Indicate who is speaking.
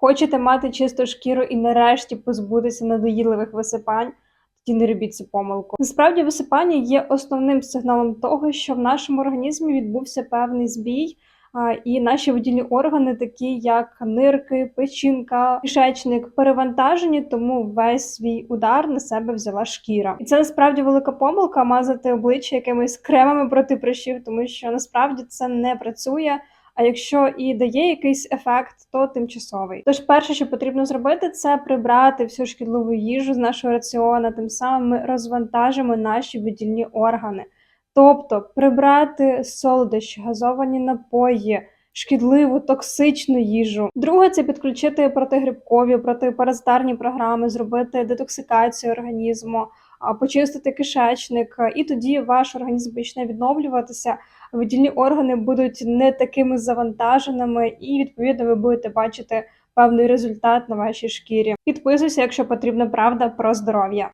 Speaker 1: Хочете мати чисту шкіру і нарешті позбутися надоїдливих висипань? Тоді не робіть цю помилку. Насправді, висипання є основним сигналом того, що в нашому організмі відбувся певний збій, і наші видільні органи, такі як нирки, печінка, кишечник, перевантажені, тому весь свій удар на себе взяла шкіра. І це насправді велика помилка мазати обличчя якимись кремами проти прищів, тому що насправді це не працює. А якщо і дає якийсь ефект, то тимчасовий. Тож, перше, що потрібно зробити, це прибрати всю шкідливу їжу з нашого раціона. Тим самим ми розвантажимо наші видільні органи. Тобто прибрати солодощі, газовані напої, шкідливу, токсичну їжу. Друге, це підключити протигрибкові, протипаразитарні програми, зробити детоксикацію організму, почистити кишечник, і тоді ваш організм почне відновлюватися. Видільні органи будуть не такими завантаженими, і відповідно ви будете бачити певний результат на вашій шкірі. Підписуйся, якщо потрібна правда про здоров'я.